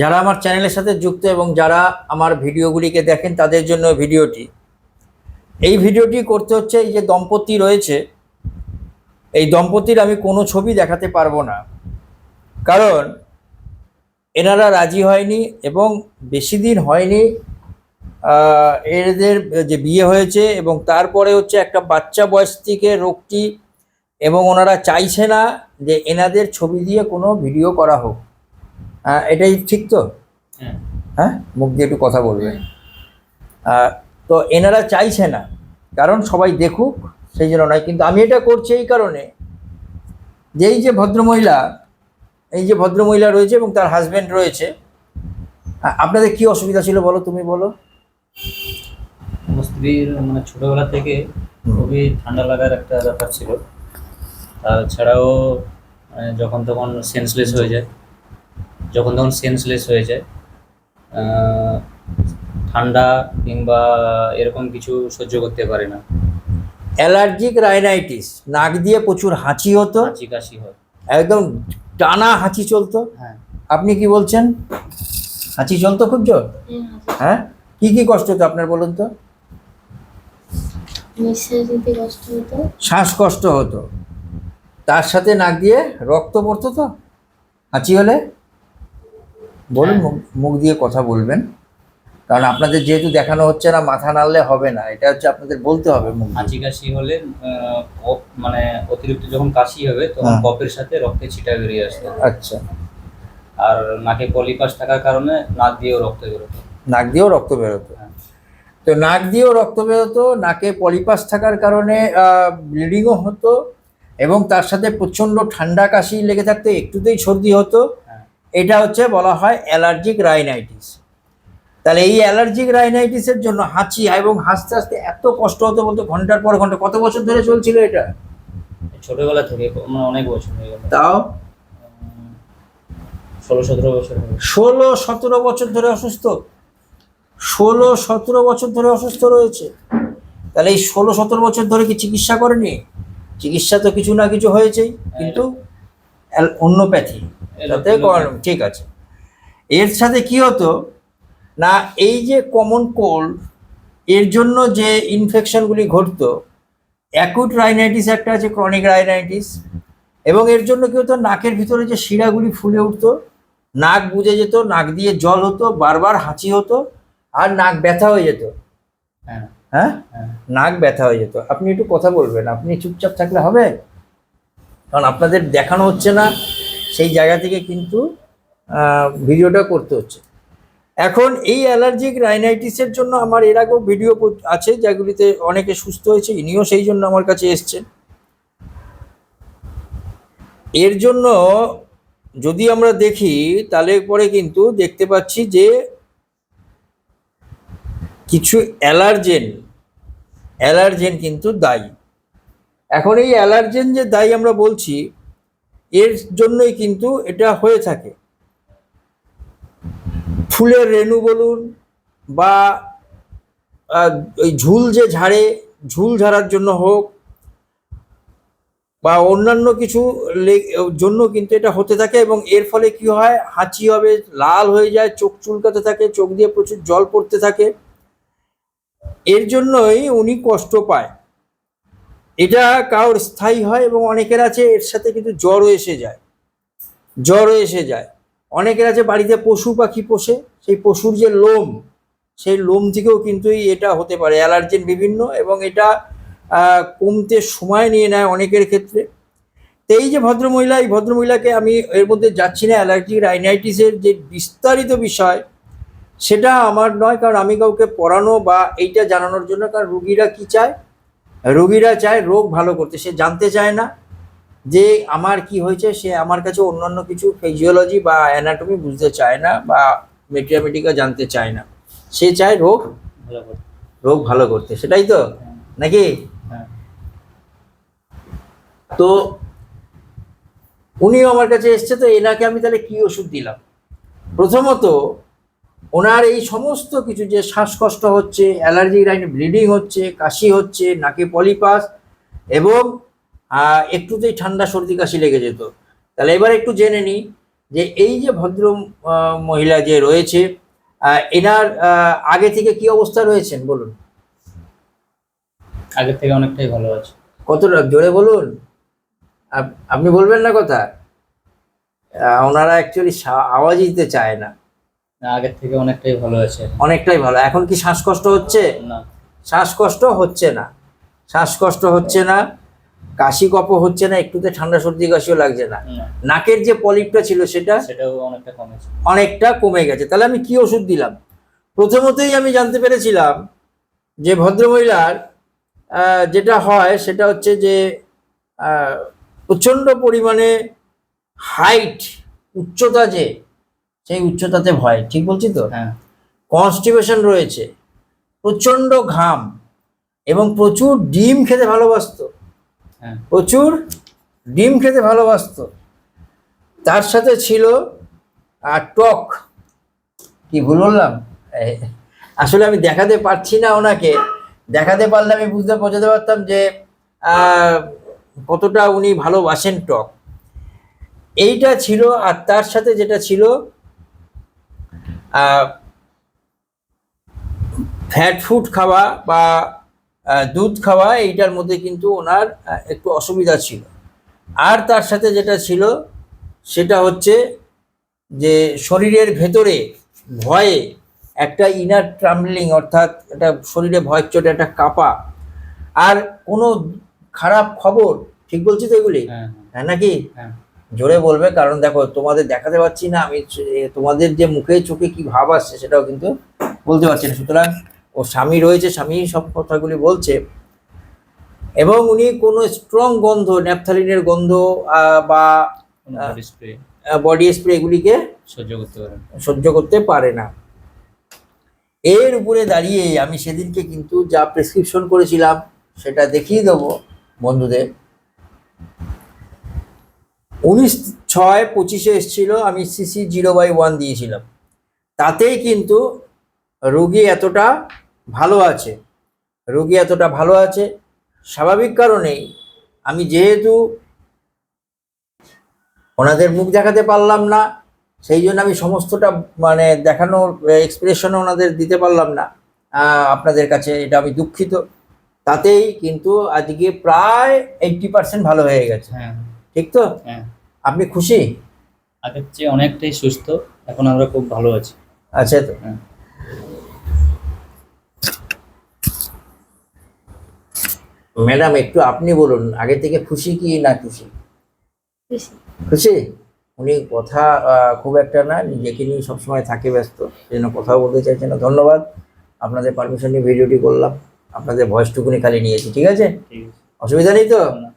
যারা আমার চ্যানেলের সাথে যুক্ত এবং যারা আমার ভিডিওগুলিকে দেখেন তাদের জন্য ভিডিওটি। এই ভিডিওটি করতে হচ্ছে এই যে দম্পতি রয়েছে, এই দম্পতির আমি কোনো ছবি দেখাতে পারব না। কারণ এনারা রাজি হয়নি এবং বেশি দিন হয়নি এদের যে বিয়ে হয়েছে এবং তারপরে হচ্ছে একটা বাচ্চা বয়স থেকে রোগটি এবং ওনারা চাইছে না যে এনাদের ছবি দিয়ে কোনো ভিডিও করা হোক। এটাই ঠিক তো? হ্যাঁ। হ্যাঁ মুখ দিয়ে একটু কথা বলবে। তো এনারা চাইছে না কারণ সবাই দেখুক সেই জন্য নয় কিন্তু আমি এটা করছি এই কারণে যে এই যে ভদ্রমহিলা এই যে ভদ্রমহিলা রয়েছে এবং তার হাজব্যান্ড রয়েছে আপনাদের কি অসুবিধা ছিল বলো তুমি বলো? স্ত্রীর মানে ছোটবেলা থেকে খুবই ঠান্ডা লাগার একটা ব্যাপার ছিল। তাছাড়াও মানে যখন তখন সেন্সলেস হয়ে যায়। যখন তখন সেন্সলেস হয়ে যায়। ঠান্ডা কিংবা এরকম কিছু সহ্য করতে পারে না। অ্যালার্জিক রাইনাইটিস নাক দিয়ে প্রচুর হাঁচি হতো। হাঁচি কাশি হয়। একদম টানা হাঁচি চলতো। হ্যাঁ। আপনি কি বলছেন? হাঁচি চলতো খুব জোর? হ্যাঁ কি কি কষ্ট হতো আপনার বলুন তো? নিঃশ্বাস কষ্ট শ্বাসকষ্ট হতো। তার সাথে নাক দিয়ে রক্ত পড়তো তো? হাঁচি হলে? বলুন হ্যাঁ। মুখ- মুখ দিয়ে কথা বলবেন কারণ আপনাদের যেহেতু দেখানো হচ্ছে না মাথা নাড়লে হবে না এটা হচ্ছে আপনাদের বলতে হবে মুখ হাঁচি কাশি হলে মানে অতিরিক্ত যখন কাশি হবে তখন হ্যাঁ। কফের সাথে রক্তে ছিটা বেরিয়ে আসতো আচ্ছা আর নাকে পলিপাস থাকার কারণে নাক দিয়েও রক্ত বেরোতো নাক দিয়েও রক্ত বেরোতো হ্যাঁ। তো নাক দিয়েও রক্ত বেরোতো নাকে পলিপাস থাকার কারণে ব্লিডিংও হতো এবং তার সাথে প্রচণ্ড ঠান্ডা কাশি লেগে থাকতো একটুতেই সর্দি হতো। এটা হচ্ছে বলা হয় অ্যালার্জিক রাইনাইটিস। তাহলে এই অ্যালার্জিক রাইনাইটিসের জন্য হাঁচি এবং হাসতে হাসতে এত কষ্ট হতো বলতো ঘণ্টার পর ঘণ্টা। কত বছর ধরে চলছিল এটা? ছোটবেলা থেকে মানে অনেক বছর হয়ে গেল। তাও? ষোলো সতেরো বছর ষোলো সতেরো বছর ধরে অসুস্থ? ষোলো সতেরো বছর ধরে অসুস্থ রয়েছে? তাহলে এই ষোলো সতেরো বছর ধরে কি চিকিৎসা করেনি? চিকিৎসা তো কিছু না কিছু হয়েছেই কিন্তু অ্যাল- অন্যপ্যাথি। তাতে ঠিক আছে। এর সাথে কি হতো? না এই যে কমন কোল্ড এর জন্য যে ইনফেকশনগুলি ঘটতো অ্যাকুট রাইনাইটিস একটা আছে ক্রনিক রাইনাইটিস এবং এর জন্য কি হতো? নাকের ভিতরে যে শিরাগুলি ফুলে উঠতো নাক বুজে যেত নাক দিয়ে জল হতো বারবার হাঁচি হতো আর নাক ব্যথা হয়ে যেত। হ্যাঁ। হ্যাঁ? হ্যাঁ। নাক ব্যথা হয়ে যেত। আপনি একটু কথা বলবেন। আপনি চুপচাপ থাকলে হবে? কারণ আপনাদের দেখানো হচ্ছে না। সেই জায়গা থেকে কিন্তু ভিডিওটা করতে হচ্ছে। এখন এই অ্যালার্জিক রাইনাইটিসের জন্য আমার এর আগেও ভিডিও আছে যেগুলিতে অনেকে সুস্থ হয়েছে, ইনিও সেই জন্য আমার কাছে এসছেন। এর জন্য যদি আমরা দেখি, তাহলে পরে কিন্তু দেখতে পাচ্ছি যে কিছু অ্যালার্জেন অ্যালার্জেন কিন্তু দায়ী। এখন এই অ্যালার্জেন যে দায়ী আমরা বলছি এর জন্যই কিন্তু এটা হয়ে থাকে। ফুলের রেণু বলুন বা ওই ঝুল যে ঝাড়ে, ঝুল ঝাড়ার জন্য হোক বা অন্যান্য কিছু জন্য কিন্তু এটা হতে থাকে এবং এর ফলে কি হয়? হাঁচি হবে, লাল হয়ে যায়, চোখ চুলকাতে থাকে, চোখ দিয়ে প্রচুর জল পড়তে থাকে। এর জন্যই উনি কষ্ট পায়। এটা কারোর স্থায়ী হয় এবং অনেকের আছে এর সাথে কিন্তু জ্বরও এসে যায়। জ্বরও এসে যায়। অনেকের আছে বাড়িতে পশু পাখি পোষে, সেই পশুর যে লোম, সেই লোম থেকেও কিন্তু এটা হতে পারে। অ্যালার্জেন বিভিন্ন এবং এটা কমতে সময় নিয়ে নেয় অনেকের ক্ষেত্রে। তো এই যে ভদ্রমহিলা, এই ভদ্রমহিলাকে আমি এর মধ্যে যাচ্ছি না অ্যালার্জি রাইনাইটিসের যে বিস্তারিত বিষয়, সেটা আমার নয়, কারণ আমি কাউকে পড়ানো বা এইটা জানানোর জন্য, কারণ রুগীরা কি চায়? রুগীরা চায় রোগ ভালো করতে। সে জানতে চায় না যে আমার কি হয়েছে সে আমার কাছে অন্যান্য কিছু ফিজিওলজি বা অ্যানাটমি বুঝতে চায় না বা মেটিয়ামেটিকা জানতে চায় না। সে চায় রোগ ভালো রোগ ভালো করতে। সেটাই তো? নাকি? হ্যাঁ। তো উনিও আমার কাছে এসছে তো এনাকে আমি তাহলে কি ওষুধ দিলাম? প্রথমত ওনার এই সমস্ত কিছু যে শ্বাসকষ্ট হচ্ছে অ্যালার্জি লাইনে ব্লিডিং হচ্ছে কাশি হচ্ছে নাকে পলিপাস এবং একটুতেই ঠান্ডা সর্দি কাশি লেগে যেত। তাহলে এবার একটু জেনে নিই যে এই যে ভদ্র মহিলা যে রয়েছে এনার আগে থেকে কি অবস্থা রয়েছেন বলুন? আগের থেকে অনেকটাই ভালো আছে। কতটা? জোরে বলুন। আপনি বলবেন না কথা? ওনারা অ্যাকচুয়ালি আওয়াজই দিতে চায় না, আগের থেকে অনেকটাই ভালো আছে। অনেকটাই ভালো। এখন কি শ্বাসকষ্ট হচ্ছে? না। শ্বাসকষ্ট হচ্ছে না। শ্বাসকষ্ট হচ্ছে না। কাশি কপ হচ্ছে না। একটুতে ঠান্ডা সর্দি কাশিও লাগছে না। নাকের যে পলিপটা ছিল সেটা সেটাও অনেকটা কমেছে। অনেকটা কমে গেছে। তাহলে আমি কি ওষুধ দিলাম? প্রথমতেই আমি জানতে পেরেছিলাম যে ভদ্রমহিলার যেটা হয় সেটা হচ্ছে যে প্রচণ্ড পরিমাণে হাইট উচ্চতা যে সেই উচ্চতাতে ভয় ঠিক বলছি তো? হ্যাঁ। কনস্টিপেশন রয়েছে প্রচণ্ড ঘাম এবং প্রচুর ডিম খেতে ভালোবাসতো। হ্যাঁ। প্রচুর ডিম খেতে ভালোবাসতো। তার সাথে ছিল আর টক। কি ভুল বললাম? আসলে আমি দেখাতে পারছি না ওনাকে। দেখাতে পারলে আমি বুঝতে বোঝাতে পারতাম যে কতটা উনি ভালোবাসেন টক। এইটা ছিল আর তার সাথে যেটা ছিল ফ্যাট ফুড খাওয়া বা দুধ খাওয়া এইটার মধ্যে কিন্তু ওনার একটু অসুবিধা ছিল। আর তার সাথে যেটা ছিল সেটা হচ্ছে যে শরীরের ভেতরে ভয়ে একটা ইনার ট্রাম্বলিং অর্থাৎ একটা শরীরে ভয়ের চোটে একটা কাঁপা। আর কোনো খারাপ খবর ঠিক বলছি তো এগুলি? হ্যাঁ। হ্যাঁ নাকি? হ্যাঁ। জোরে বলবে কারণ দেখো তোমাদের দেখাতে পাচ্ছি না আমি তোমাদের যে মুখে চোখে কি ভাব আসছে সেটাও কিন্তু বলতে পারছি না। সুতরাং ও স্বামী রয়েছে স্বামী সব কথাগুলি বলছে। এবং উনি কোনো স্ট্রং গন্ধ ন্যাপথালিনের গন্ধ বা বডি স্প্রে বডি স্প্রে এগুলিকে সহ্য করতে পারেন সহ্য করতে পারে না। এর উপরে দাঁড়িয়ে আমি সেদিনকে কিন্তু যা প্রেসক্রিপশন করেছিলাম সেটা দেখিয়ে দেবো বন্ধুদের। উনিশ ছয় পঁচিশে এসেছিল, আমি সিসি জিরো বাই ওয়ান দিয়েছিলাম। তাতেই কিন্তু রোগী এতটা ভালো আছে। রোগী এতটা ভালো আছে, স্বাভাবিক কারণেই আমি যেহেতু ওনাদের মুখ দেখাতে পারলাম না, সেই জন্য আমি সমস্তটা মানে দেখানোর এক্সপ্রেশনও ওনাদের দিতে পারলাম না। আপনাদের কাছে এটা আমি দুঃখিত। তাতেই কিন্তু আজকে প্রায় এইটটি পার্সেন্ট ভালো হয়ে গেছে। হ্যাঁ। ঠিক তো? হ্যাঁ। আপনি খুশি? আগের চেয়ে অনেকটাই সুস্থ এখন আমরা খুব ভালো আছি। আচ্ছা তো। হ্যাঁ। ম্যাডাম একটু আপনি বলুন আগে থেকে খুশি কি না খুশি? খুশি। উনি কথা খুব একটা না নিজেকে নিয়ে সবসময় থাকে ব্যস্ত সেই জন্য কথাও বলতে চাইছে না। ধন্যবাদ। আপনাদের পারমিশন নিয়ে ভিডিওটি করলাম। আপনাদের ভয়েসটুকুনি খালি নিয়েছি ঠিক আছে? ঠিক আছে। অসুবিধা নেই তো? না,